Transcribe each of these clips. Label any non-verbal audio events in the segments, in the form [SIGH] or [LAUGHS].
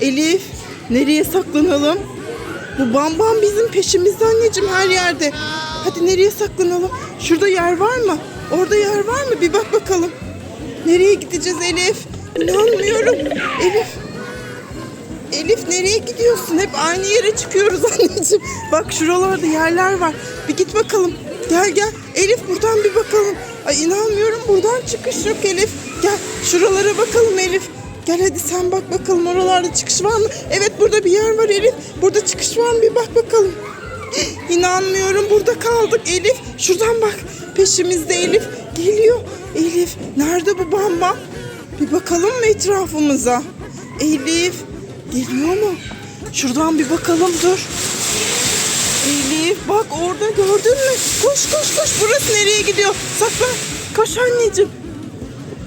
Elif nereye saklanalım? Bu bam bam bizim peşimizde anneciğim her yerde. Hadi nereye saklanalım? Şurada yer var mı? Orada yer var mı? Bir bak bakalım. Nereye gideceğiz Elif? İnanmıyorum. Elif. Elif nereye gidiyorsun? Hep aynı yere çıkıyoruz [LAUGHS] anneciğim. Bak şuralarda yerler var. Bir git bakalım. Gel gel. Elif buradan bir bakalım. Ay inanmıyorum buradan çıkış yok Elif. Gel şuralara bakalım Elif. Sen bak bakalım oralarda çıkış var mı? Evet burada bir yer var Elif. Burada çıkış var mı? Bir bak bakalım. [GASPS] İnanmıyorum burada kaldık Elif. Şuradan bak. Peşimizde Elif. Geliyor. Elif nerede bu bamba? Bir bakalım mı etrafımıza? Elif geliyor mu? Şuradan bir bakalım dur. Elif bak orada gördün mü? Koş koş koş burası nereye gidiyor? Saklan. Koş anneciğim.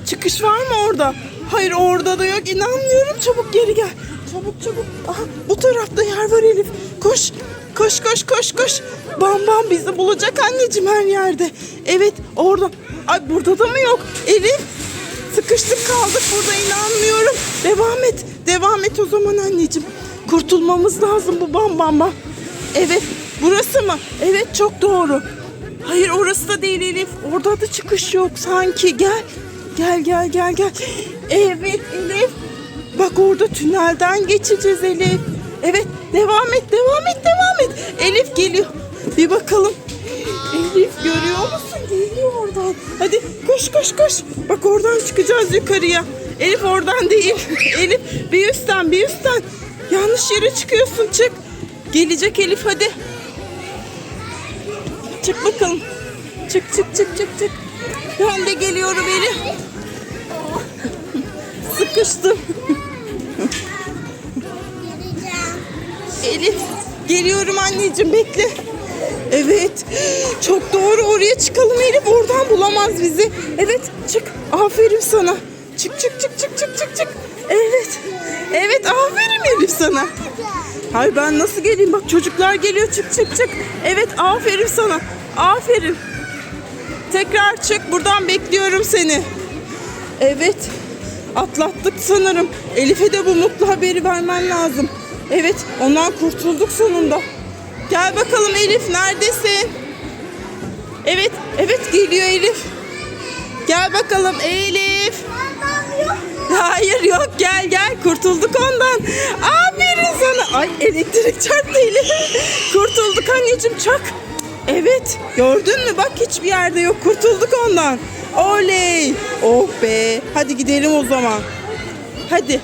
Çıkış var mı orada? Hayır orada da yok. İnanmıyorum. Çabuk geri gel. Çabuk çabuk. Aha bu tarafta yer var Elif. Koş. Koş koş koş koş. Bam bam bizi bulacak anneciğim her yerde. Evet orada. Ay burada da mı yok? Elif. Sıkıştık kaldık burada inanmıyorum. Devam et. Devam et o zaman anneciğim. Kurtulmamız lazım bu bam bamba. Evet. Burası mı? Evet çok doğru. Hayır orası da değil Elif. Orada da çıkış yok sanki. Gel. Gel gel gel gel. Evet Elif. Bak orada tünelden geçeceğiz Elif. Evet devam et devam et devam et. Elif geliyor. Bir bakalım. Elif görüyor musun? Geliyor oradan. Hadi koş koş koş. Bak oradan çıkacağız yukarıya. Elif oradan değil. [LAUGHS] Elif bir üstten bir üstten. Yanlış yere çıkıyorsun çık. Gelecek Elif hadi. Çık bakalım. Çık çık çık çık çık. Ben de geliyorum Elif. Sıkıştım. Elif geliyorum anneciğim bekle. Evet çok doğru oraya çıkalım Elif oradan bulamaz bizi. Evet çık aferin sana. Çık çık çık çık çık çık çık. Evet. Evet aferin Elif sana. Hayır ben nasıl geleyim bak çocuklar geliyor çık çık çık. Evet aferin sana. Aferin. Tekrar çık buradan bekliyorum seni. Evet. Atlattık sanırım. Elif'e de bu mutlu haberi vermen lazım. Evet, ondan kurtulduk sonunda. Gel bakalım Elif, neredesin? Evet, evet geliyor Elif. Gel bakalım Elif. Hayır yok gel gel kurtulduk ondan. Aferin sana. Ay elektrik çarptı Elif. kurtulduk anneciğim çak. Evet gördün mü bak hiçbir yerde yok kurtulduk ondan. Oley. Oh be. Hadi gidelim o zaman. Hadi